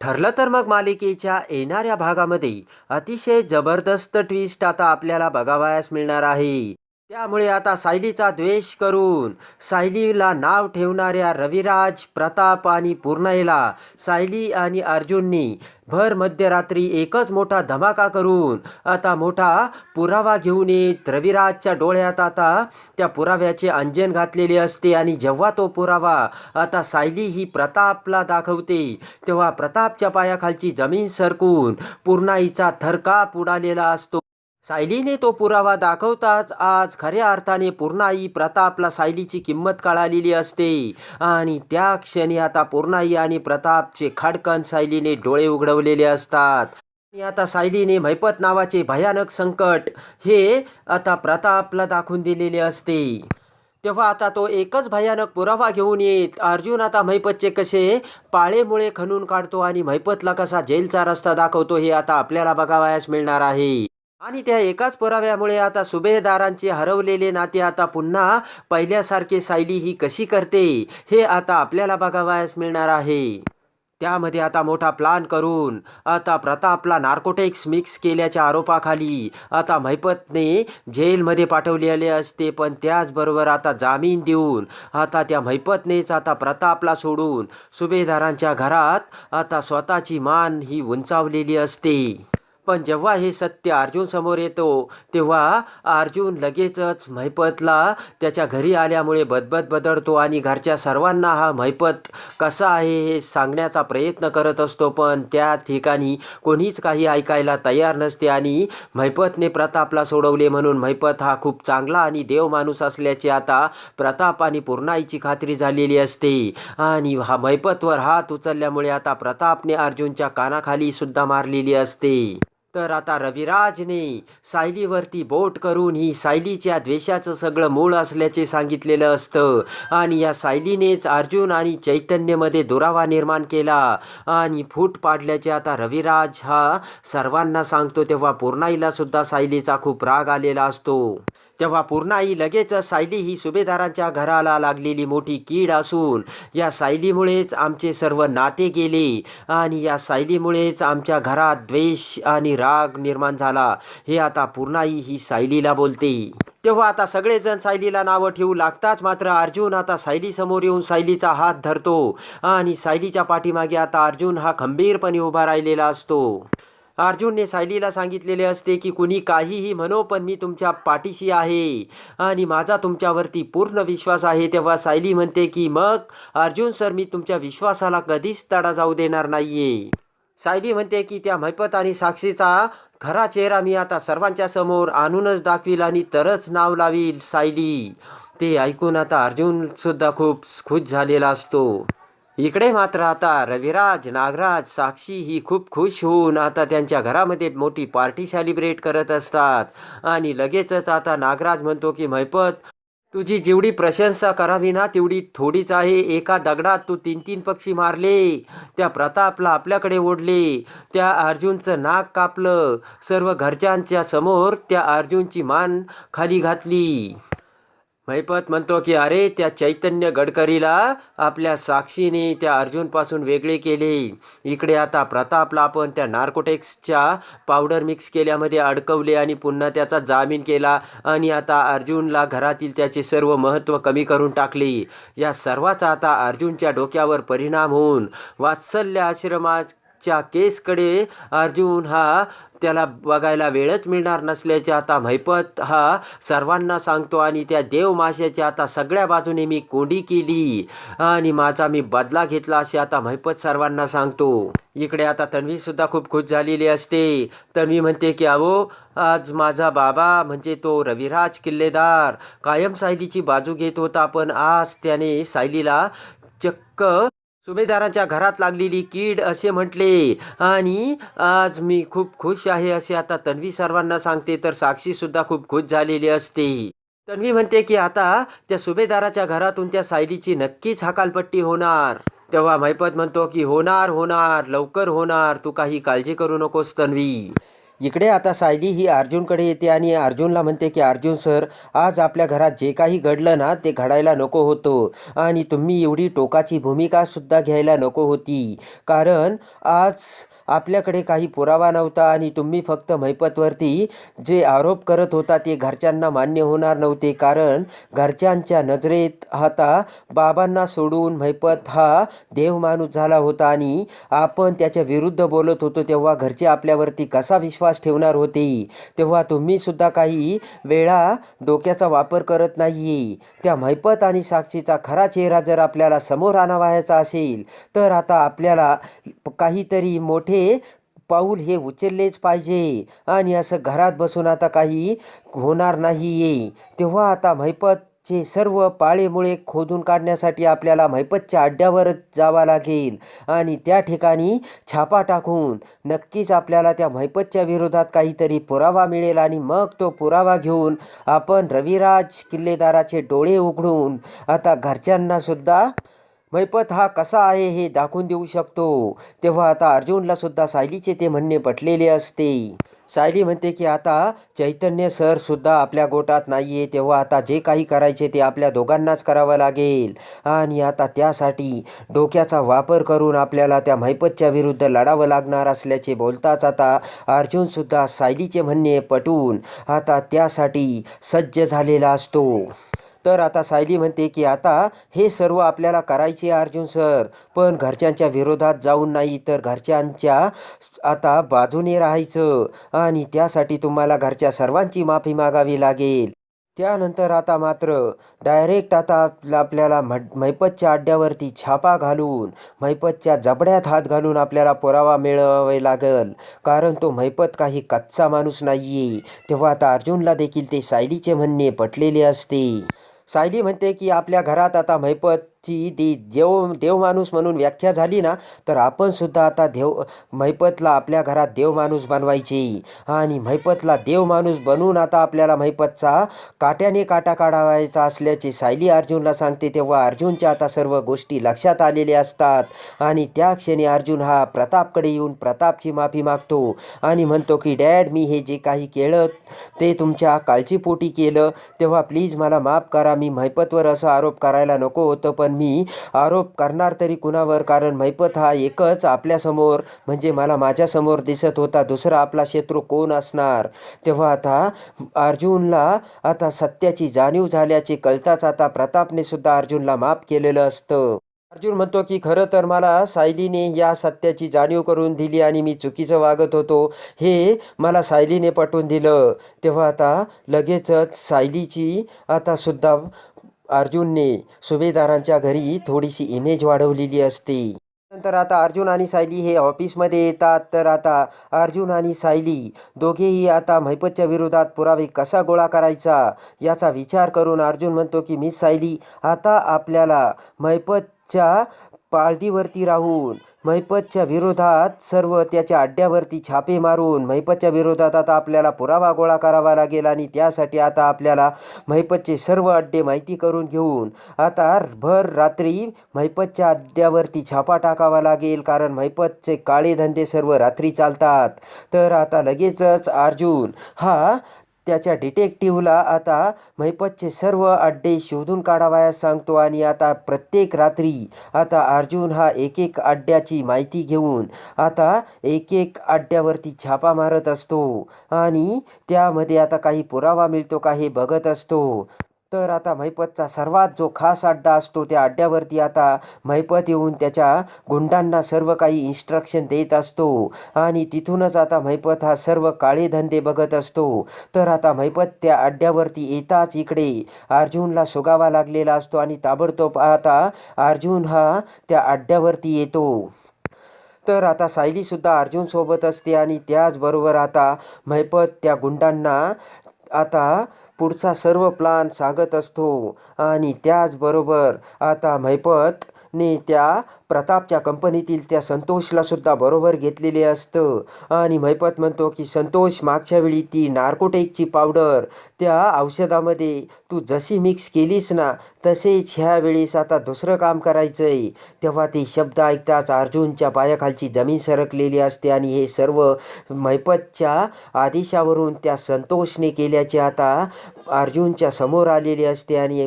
ठरलं तर मग मालिकेच्या येणाऱ्या भागामध्ये अतिशय जबरदस्त ट्विस्ट आता आपल्याला बघावयास मिळणार आहे. त्यामुळे आता सायलीचा द्वेष करून सायलीला नाव ठेवणाऱ्या रविराज प्रताप आणि पूर्णाईला सायली आणि अर्जुननी भर मध्यरात्री एकच मोठा धमाका करून आता मोठा पुरावा घेऊन येत. रविराजच्या डोळ्यात आता त्या पुराव्याचे अंजन घातलेले असते आणि जेव्हा तो पुरावा आता सायली ही प्रतापला दाखवते तेव्हा प्रतापच्या पायाखालची जमीन सरकून पूर्णाईचा थरकाप उडालेला असतो. सायलीने तो पुरावा दाखवताच आज खऱ्या अर्थाने पूर्णाई प्रतापला सायलीची किंमत कळालेली असते. आणि त्या क्षणी आता पूर्णाई आणि प्रतापचे खडकन सायलीने डोळे उघडवलेले असतात. आणि आता सायलीने मैपत नावाचे भयानक संकट हे आता प्रतापला दाखवून दिलेले असते. तेव्हा आता तो एकच भयानक पुरावा घेऊन येत अर्जुन आता मैपतचे कसे? पाळेमुळे खणून काढतो आणि मैपतला कसा जेलचा रस्ता दाखवतो हे आता आपल्याला बघावयास मिळणार आहे. आणि त्या एकाच पुराव्यामुळे आता सुभेदारांचे हरवलेले नाते आता पुन्हा पहिल्यासारखे सायली ही कशी करते हे आता आपल्याला बघावयास मिळणार आहे. त्यामध्ये आता मोठा प्लान करून आता प्रतापला नार्कोटिक्स मिक्स केल्याच्या आरोपाखाली आता मैपतने जेलमध्ये पाठवलेले असते पण त्याचबरोबर आता जामीन देऊन आता त्या मैपतनेच आता प्रतापला सोडून सुभेदारांच्या घरात आता स्वतःची मान ही उंचावलेली असते. पण जेव्हा हे सत्य अर्जुन समोर येतो तेव्हा अर्जुन लगेचच मैपतला त्याच्या घरी आल्यामुळे बदबद बदलतो आणि घरच्या सर्वांना हा महिपत कसा आहे हे सांगण्याचा प्रयत्न करत असतो. पण त्या ठिकाणी कोणीच काही ऐकायला तयार नसते आणि महिपतने प्रतापला सोडवले म्हणून महिपत हा खूप चांगला आणि देव माणूस असल्याचे आता प्रताप आणि पूर्णाईची खात्री झालेली असते. आणि हा मैपतवर हात उचलल्यामुळे आता प्रतापने अर्जुनच्या कानाखाली सुद्धा मारलेली असते. तर आता रविराजने सायलीवरती बोट करून ही सायलीच्या द्वेषाचं सगळं मूळ असल्याचे सांगितलेलं असतं. आणि या सायलीनेच अर्जुन आणि चैतन्यमध्ये दुरावा निर्माण केला. आणि फूट पाडल्याचे आता रविराज हा सर्वांना सांगतो तेव्हा पूर्णाईला सुद्धा सायलीचा खूप राग आलेला असतो. तेव्हा पूर्णाई लगेचच सायली ही सुभेदारांच्या घराला लागलेली मोठी कीड असून या सायलीमुळेच आमचे सर्व नाते गेले आणि या सायलीमुळेच आमच्या घरात द्वेष आणि राग निर्माण झाला. हे आता पूर्णाई ही सायलीला बोलते. तेव्हा आता सगळेजण सायलीला नावं ठेवू लागताच मात्र अर्जुन आता सायलीसमोर येऊन सायलीचा हात धरतो आणि सायलीच्या पाठीमागे आता अर्जुन हा खंबीरपणे उभा राहिलेला असतो. अर्जुनने सायलीला सांगितलेले असते की कुणी काहीही म्हणो पण मी तुमच्या पाठीशी आहे आणि माझा तुमच्यावरती पूर्ण विश्वास आहे. तेव्हा सायली म्हणते की मग अर्जुन सर मी तुमच्या विश्वासाला कधीच तडा जाऊ देणार नाहीये. सायली म्हणते की त्या मैपत आणि साक्षीचा खरा चेहरा मी आता सर्वांच्या समोर आणूनच दाखवील आणि तरच नाव लावील. सायली ते ऐकून आता अर्जुनसुद्धा खूप खुश झालेला असतो. इकडे मात्र आता रविराज नागराज साक्षी ही खूप खुश होऊन आता त्यांच्या घरामध्ये मोठी पार्टी सेलिब्रेट करत असतात. आणि लगेचच आता नागराज म्हणतो की मैपत तुझी जेवढी प्रशंसा करावी ना तेवढी थोडीच आहे. एका दगडात तू तीन तीन पक्षी मारले त्या प्रतापला आपल्याकडे ओढले त्या अर्जुनचं नाक कापलं सर्व घरच्यांच्या समोर त्या अर्जुनची मान खाली घातली. महिपत म्हणतो की अरे त्या चैतन्य गडकरीला आपल्या साक्षीने त्या अर्जुनपासून वेगळे केले. इकडे आता प्रतापला आपण त्या नार्कोटेक्सच्या पावडर मिक्स केल्यामध्ये अडकवले आणि पुन्हा त्याचा जामीन केला आणि आता अर्जुनला घरातील त्याचे सर्व महत्त्व कमी करून टाकले. या सर्वाचा आता अर्जुनच्या डोक्यावर परिणाम होऊन वात्सल्य च्या केसकडे अर्जुन हा त्याला बघायला वेळच मिळणार नसल्याचे आता मैपत हा सर्वांना सांगतो आणि त्या देवमाशाची आता सगळ्या बाजूने मी कोंडी केली आणि माझा मी बदला घेतला असे आता मैपत सर्वांना सांगतो. इकडे आता तन्वीसुद्धा खूप खुश झालेली असते. तन्वी म्हणते की अहो आज माझा बाबा म्हणजे तो रविराज किल्लेदार. कायम सायलीची बाजू घेत होता पण आज त्याने सायलीला चक्क सुभेदाराच्या घरात लागलेली कीड असे म्हटले. आणि आज मी खूप खुश आहे असे आता तन्वी सर्वांना सांगते तर साक्षी सुद्धा खूप खुश झालेली असते. तन्वी म्हणते की आता त्या सुभेदाराच्या घरातून त्या सायलीची नक्कीच हकालपट्टी होणार. तेव्हा मैपत म्हणतो की होणार होणार लवकर होणार तू काही काळजी करू नकोस तन्वी. इकडे आता सायली ही अर्जुनकडे येते आणि अर्जुनला म्हणते की अर्जुन सर आज आपल्या घरात जे काही घडलं ना ते घडायला नको होतं. आणि तुम्ही एवढी टोकाची भूमिकासुद्धा घ्यायला नको होती. कारण आज आपल्याकडे काही पुरावा नव्हता आणि तुम्ही फक्त महिपतवरती जे आरोप करत होता ते घरच्यांना मान्य होणार नव्हते. कारण घरच्यांच्या नजरेत आता बाबांना सोडून महिपत हा देव माणूस झाला होता आणि आपण त्याच्या विरुद्ध बोलत होतो तेव्हा घरचे आपल्यावरती कसा विश्वास ठेवणार होते. तेव्हा तुम्ही सुद्धा काही वेळा डोक्याचा वापर करत नाही त्या मैपत आणि साक्षीचा खरा चेहरा जर आपल्याला समोर आणावायचा असेल तर आता आपल्याला काहीतरी मोठे पाऊल हे उचललेच पाहिजे. आणि असं घरात बसून आता काही होणार नाही आहे तेव्हा आता चे सर्व पाळेमुळे खोदून काढण्यासाठी आपल्याला मैपतच्या अड्ड्यावर जावं लागेल. आणि त्या ठिकाणी छापा टाकून नक्कीच आपल्याला त्या मैपतच्या विरोधात काहीतरी पुरावा मिळेल आणि मग तो पुरावा घेऊन आपण रविराज किल्लेदाराचे डोळे उघडून आता घरच्यांनासुद्धा मैपत हा कसा आहे हे दाखवून देऊ शकतो. तेव्हा आता अर्जुनलासुद्धा सायलीचे ते म्हणणे पटलेले असते. सायली म्हणते की आता चैतन्य सर सुद्धा आपल्या गोटात नाही आहे तेव्हा आता जे काही करायचे ते आपल्या दोघांनाच करावं लागेल. आणि आता त्यासाठी डोक्याचा वापर करून आपल्याला त्या मैपतच्या विरुद्ध लढावं लागणार असल्याचे बोलताच आता अर्जुनसुद्धा सायलीचे म्हणणे पटून आता त्यासाठी सज्ज झालेला असतो. तर आता सायली म्हणते की आता हे सर्व आपल्याला करायचे अर्जुन सर. पण घरच्यांच्या विरोधात जाऊन नाही तर घरच्यांच्या आता बाजूने राहायचं आणि त्यासाठी तुम्हाला घरच्या सर्वांची माफी मागावी लागेल. त्यानंतर आता मात्र डायरेक्ट आता आपल्याला म्हट मैपतच्या अड्ड्यावरती छापा घालून मैपतच्या जबड्यात हात घालून आपल्याला पुरावा मिळवावे लागल. कारण तो मैपत काही कच्चा माणूस नाहीये. तेव्हा आता अर्जुनला देखील ते सायलीचे म्हणणे पटलेले असते. सायली म्हणते की आपल्या घरात आता ची दी देव देव माणूस म्हणून व्याख्या झाली ना तर आपण सुद्धा आता देव मैपतला आपल्या घरात देव माणूस बनवायचे. आणि मैपतला देव माणूस बनवून आता आपल्याला मैपतचा काट्याने काटा काढावायचा असल्याचे सायली अर्जुनला सांगते तेव्हा अर्जुनच्या आता सर्व गोष्टी लक्षात आलेल्या असतात. आणि त्या क्षणी अर्जुन हा प्रतापकडे येऊन प्रतापची माफी मागतो आणि म्हणतो की डॅड मी हे जे काही केलं ते तुमच्या काळजीपोटी केलं. तेव्हा प्लीज मला माफ करा मी महिपतवर असा आरोप करायला नको होतं पण मी आरोप करणार तरी कुणावर? कारण मैपत हा एकच आपल्यासमोर म्हणजे मला माझ्यासमोर दिसत होता दुसरा आपला शत्रू कोण असणार? तेव्हा आता अर्जुनला आता सत्याची जाणीव झाल्याचे कळताच आता प्रतापने सुद्धा अर्जुनला माफ केलेलं असतं. अर्जुन म्हणतो की खरं तर मला सायलीने या सत्याची जाणीव करून दिली आणि मी चुकीचं वागत होतो. हे मला सायलीने पटवून दिलं. तेव्हा आता लगेचच सायलीची आता सुद्धा अर्जुनने सुभेदारांच्या घरी थोडीशी इमेज वाढवलेली असते. नंतर आता अर्जुन आणि सायली हे ऑफिसमध्ये येतात. तर आता अर्जुन आणि सायली दोघेही आता महिपतच्या विरोधात पुरावे कसा गोळा करायचा याचा विचार करून अर्जुन म्हणतो की मी सायली आता आपल्याला महिपतच्या पाळदीवरती राहून महिपतच्या विरोधात सर्व त्याच्या अड्ड्यावरती छापे मारून महिपतच्या विरोधात आता आपल्याला पुरावा गोळा करावा लागेल आणि त्यासाठी आता आपल्याला महिपतचे सर्व अड्डे माहिती करून घेऊन आता भर रात्री महिपतच्या अड्ड्यावरती छापा टाकावा लागेल कारण महिपतचे काळे धंदे सर्व रात्री चालतात. तर आता लगेचच अर्जुन हा त्याच्या डिटेक्टिव्हला आता महिपतचे सर्व अड्डे शोधून काढावयास सांगतो आणि आता प्रत्येक रात्री आता अर्जुन हा एक एक अड्ड्याची माहिती घेऊन आता एक एक अड्ड्यावरती छापा मारत असतो. आणि त्यामध्ये आता काही पुरावा मिळतो का हे बघत असतो. तर आता महिपतचा सर्वात जो खास अड्डा असतो त्या अड्ड्यावरती आता महिपत येऊन त्याच्या गुंडांना सर्व काही इन्स्ट्रक्शन देत असतो. आणि तिथूनच आता महिपत हा सर्व काळे धंदे बघत असतो. तर आता महिपत त्या अड्ड्यावरती येताच इकडे. अर्जुनला सुगावा लागलेला असतो आणि ताबडतोब आता अर्जुन हा त्या अड्ड्यावरती येतो. तर आता सायलीसुद्धा अर्जुनसोबत असते आणि त्याचबरोबर आता महिपत त्या गुंडांना आता पुढचा सर्व प्लान सांगत असतो. आणि त्याचबरोबर आता मैपत ने त्या प्रतापच्या कंपनीतील त्या संतोषला सुद्धा बरोबर घेतलेले असतं. आणि महिपत म्हणतो की संतोष मागच्या वेळी ती नार्कोटेकची पावडर त्या औषधामध्ये तू जशी मिक्स केलीस ना तसेच ह्या वेळेस आता दुसरं काम करायचं आहे तेव्हा ते शब्द ऐकताच अर्जुनच्या पायाखालची जमीन सरकलेली असते आणि हे सर्व मैपतच्या आदेशावरून त्या संतोषने केल्याचे आता अर्जुनच्या समोर आलेले असते आणि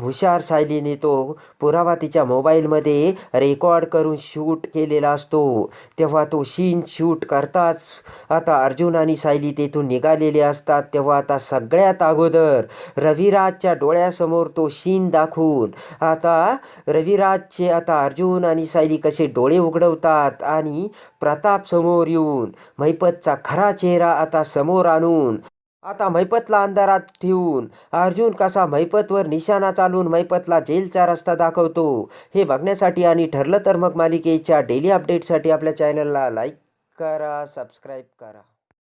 हुशार सायलीने तो पुरावा तिच्या मोबाईलमध्ये रेकॉर्ड करून शूट केलेला असतो. तेव्हा तो सीन शूट करताच आता अर्जुन आणि सायली तेथून निघालेले असतात. तेव्हा आता सगळ्यात अगोदर रविराजच्या डोळ्यासमोर तो सीन दाखवून आता रविराजचे आता अर्जुन आणि सायली कसे डोळे उघडवतात आणि प्रताप समोर येऊन मैपतचा खरा चेहरा आता समोर आणून आता मैपतला अंधारात ठेवून अर्जुन कसा मैपतवर निशाणा चालून मैपतला जेलचा रस्ता दाखवतो हे बघण्यासाठी आणि ठरलं तर मग मालिकेच्या डेली अपडेटसाठी आपल्या चॅनलला लाईक करा सबस्क्राईब करा.